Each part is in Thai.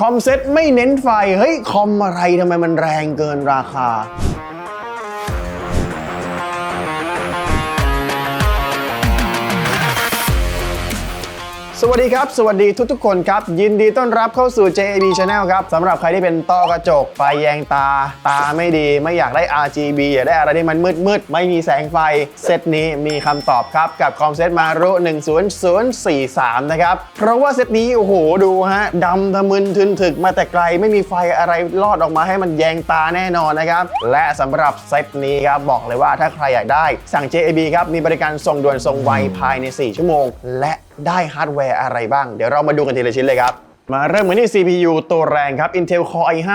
คอมเซ็ตไม่เน้นไฟ เฮ้ย คอมอะไรทำไมมันแรงเกินราคา สวัสดีครับ สวัสดีทุกๆคนครับ ยินดีต้อนรับเข้าสู่ JAB Channel ครับสำหรับใครที่เป็นต้อกระจกไฟแยงตา ตาไม่ดีไม่อยากได้ RGB อยากได้อะไรที่มันมืดๆ ไม่มีแสงไฟ เซตนี้มีคำตอบครับ กับคอมเซตมารุ10043 นะครับ เพราะว่าเซตนี้ โอ้โห ดูฮะดำทะมึนทึนถึกมาแต่ไกลไม่มีไฟอะไรลอดออกมาให้มันแยงตาแน่นอนนะครับ และสำหรับเซตนี้ครับบอกเลยว่าถ้าใครอยากได้สั่ง JAB ครับมีบริการส่งด่วนส่งไวภายใน 4 ชั่วโมง และ ได้ฮาร์ดแวร์อะไรบ้าง เดี๋ยวเรามาดูกันทีละชิ้นเลยครับ มาเริ่มกันที่ CPU ตัวแรงครับ Intel Core i5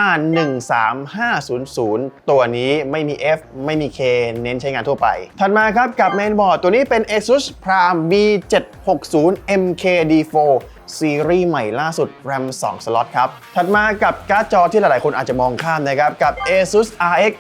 13500 ตัวนี้ไม่มี F ไม่มี K เน้นใช้งานทั่วไป ถัดมาครับกับเมนบอร์ดตัวนี้เป็น ASUS Prime B760 MKD4 ซีรีส์ใหม่ล่าสุด RAM 2 สล็อตครับ ถัดมากับการ์ดจอที่หลายๆ คนอาจจะมองข้ามนะครับ กับ ASUS RX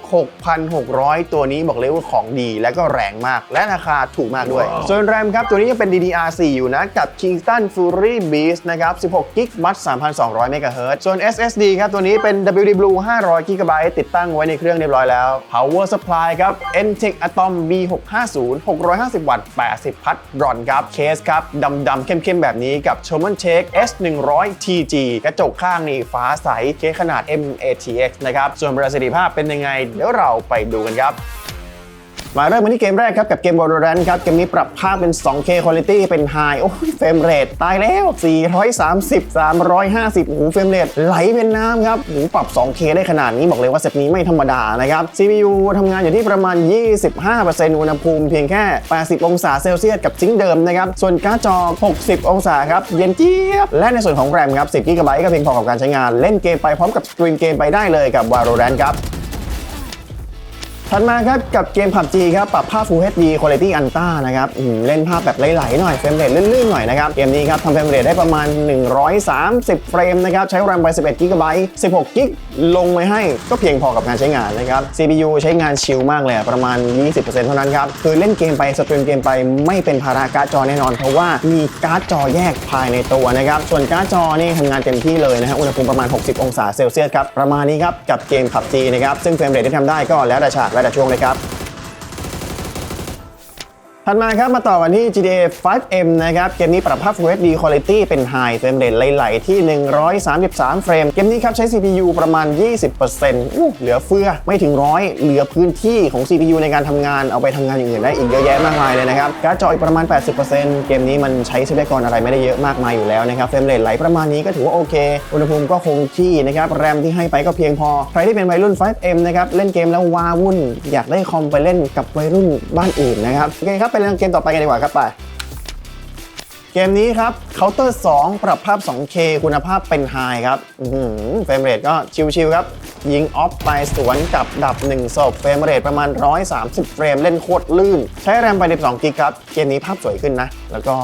6600 ตัวนี้บอกเลยว่าของดีและก็แรงมาก และราคาถูกมากด้วย ส่วน RAM ครับ ตัวนี้ยังเป็น DDR4 อยู่นะ กับ Kingston Fury Beast นะครับ 16 g b มัด3,200 MHz ส่วน SSD ครับตัวนี้เป็น WD Blue 500 g b ติดตั้งไว้ในเครื่องเรียบร้อยแล้ว Power Supply ครับ Entech Atom B650 650 วัตต์ 80 พัดรอนครับ เคสครับดำๆเข้มๆ แบบนี้กับ c h o m a n Check S100 TG กระจกข้างนี่ฟ้าใสเคสขนาด MATX นะครับ ส่วนประสิทธิภาพเป็นยังไง เดี๋ยวเราไปดูกันครับ มาเริ่มกันที่เกมแรกครับ กับเกม Valorant ครับ เกมนี้ปรับภาพเป็น 2K Quality เป็น High โอ้ยเฟรมเรทตายแล้ว 430 350โอ้โหเฟรมเรทไหลเป็นน้ำครับโอ้หปรับ 2K ได้ขนาดนี้บอกเลยว่าเซตนี้ไม่ธรรมดานะครับ CPU ทำงานอยู่ที่ประมาณ 25%อุณหภูมิเพียงแค่ 80 องศาเซลเซียสกับซิงเดิมนะครับ ส่วนการ์ดจอ 60 องศาครับ เย็นเจี๊ยบ และในส่วนของแรมครับ 10 g b ก็เพียงพอกับการใช้งาน เล่นเกมไปพร้อมกับสตรีมเกมไปได้เลยกับ Valorant ครับ ถัดมาครับกับเกม PUBG ครับปรับภาพ Full HD Quality Ultra นะครับอืมเล่นภาพแบบไหลๆหน่อยเฟรมเรทลื่นๆหน่อยนะครับเกมนี้ครับทำเฟรมเรทได้ประมาณ 130 เฟรมนะครับใช้ RAM ไป 11 g b 16 g ลงไว้ให้ก็เพียงพอกับการใช้งานนะครับ CPU ใช้งานชิลมากเลยประมาณ 20%เท่านั้นครับ คือเล่นเกมไปสตรีมเกมไปไม่เป็นภาระการ์ดจอแน่นอน เพราะว่ามีการ์ดจอแยกภายในตัวนะครับส่วนการ์ดจอนี่ทำงานเต็มที่เลยนะฮะอุณหภูมิประมาณ 60 องศาเซลเซียสครับประมาณนี้ครับกับเกม PUBG นะครับซึ่งเฟรมเรทที่ทำได้ก็แล้วแต่ฉากแล้วแต่ช่วงเลยครับ ถัดมาครับมาต่อกันที่ GTA 5M นะครับ เกมนี้ปรับภาพ Full HD Quality เป็น High เฟรมเรทไหลๆที่ 133 เฟรม เกมนี้ครับใช้ CPU ประมาณ 20%อู้เหลือเฟือไม่ถึงร้อยเหลือพื้นที่ของ CPU ในการทำงานเอาไปทำงานอย่างอื่นได้อีกเยอะแยะมากมายเลยนะครับ การ์ดจออีกประมาณ 80%เกมนี้มันใช้ทรัพยากรอะไรไม่ได้เยอะมากมายอยู่แล้วนะครับ เฟรมเรทไหลประมาณนี้ก็ถือว่าโอเค อุณหภูมิก็คงที่นะครับ แรมที่ให้ไปก็เพียงพอ ใครที่เป็นวัยรุ่น 5M นะครับ เล่นเกมแล้วว้าวุ่น อยากได้คอมไปเล่นกับวัยรุ่นบ้านอื่นนะครับ โอเคครับเล่นเกมต่อไปกันดีกว่าครับไป เกมนี้ครับ Counter 2ปรับภาพ 2K คุณภาพเป็นไฮครับอื้อหือเฟรมเรทก็ชิวๆครับ ยิงออฟไปสวนกับดับ1ศพเฟรมเรทประมาณ 130 เฟรมเล่นโคตรลื่น ใช้แรมไป 12 กิกครับ เกมนี้ภาพสวยขึ้นนะ แล้วก็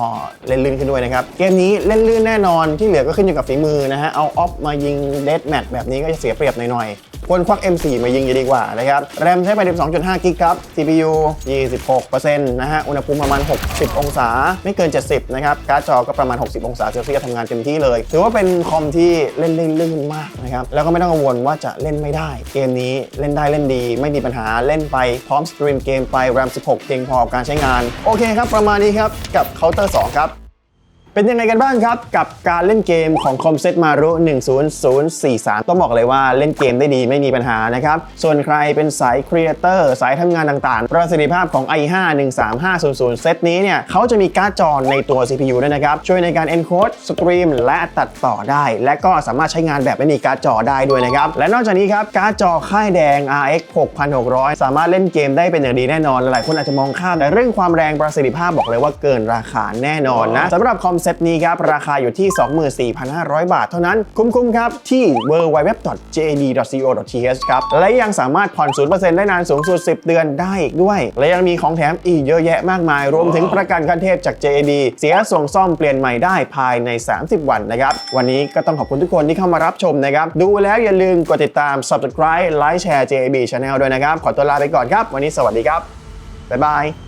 เล่นลื่นขึ้นด้วยนะครับ เกมนี้เล่นลื่นแน่นอนที่เหลือก็ขึ้นอยู่กับฝีมือนะฮะเอาออฟมายิงเดดแมทแบบนี้ก็จะเสียเปรียบหน่อยๆ ควรควัก M4 มายิงจะดีกว่านะครับแรมใช้ไป 12.5 กิกครับ CPU 26%นะฮะอุณหภูมิประมาณ 60 องศา ไม่เกิน 70 นะครับ การ์ดจอก็ประมาณ 60 องศาเซลเซียสทำงานเต็มที่เลย ถือว่าเป็นคอมที่เล่นลื่นมากนะครับ แล้วก็ไม่ต้องกังวลว่าจะเล่นไม่ได้ เกมนี้เล่นได้เล่นดี ไม่มีปัญหาเล่นไปพร้อมสตรีมเกมไป RAM 16 เพียงพอกับการใช้งาน โอเคครับ ประมาณนี้ครับ กับ Counter 2 ครับ เป็นยังไงกันบ้างครับ กับการเล่นเกมของคอมเซ็ตมารุ10043 ต้องบอกเลยว่าเล่นเกมได้ดีไม่มีปัญหานะครับ ส่วนใครเป็นสายครีเอเตอร์สายทำงานต่างๆ ประสิทธิภาพของ i5 13500 เซตนี้เนี่ยเขาจะมีการ์ดจอในตัว CPU ด้วยนะครับ ช่วยในการ encode สตรีมและตัดต่อได้ และก็สามารถใช้งานแบบไม่มีการ์ดจอได้ด้วยนะครับ และนอกจากนี้ครับการ์ดจอค่ายแดง RX 6600 สามารถเล่นเกมได้เป็นอย่างดีแน่นอนหลายคนอาจจะมองข้ามแต่เรื่องความแรงประสิทธิภาพบอกเลยว่าเกินราคาแน่นอนนะสำหรับคอมเซตนี้ครับราคาอยู่ที่ 24,500 บาทเท่านั้น คุ้มๆครับ ที่ www.jd.co.th ครับ และยังสามารถผ่อน 0%ได้นานสูงสุด 10 เดือนได้อีกด้วย และยังมีของแถมอีกเยอะแยะมากมาย รวมถึงประกันขั้นเทพจาก JD เสียส่งซ่อมเปลี่ยนใหม่ได้ภายใน 30 วันนะครับ วันนี้ก็ต้องขอบคุณทุกคนที่เข้ามารับชมนะครับ ดูแล้วอย่าลืมกดติดตาม subscribe ไลค์แชร์ JB Channel ด้วยนะครับ ขอตัวลาไปก่อนครับ วันนี้สวัสดีครับบ๊ายบาย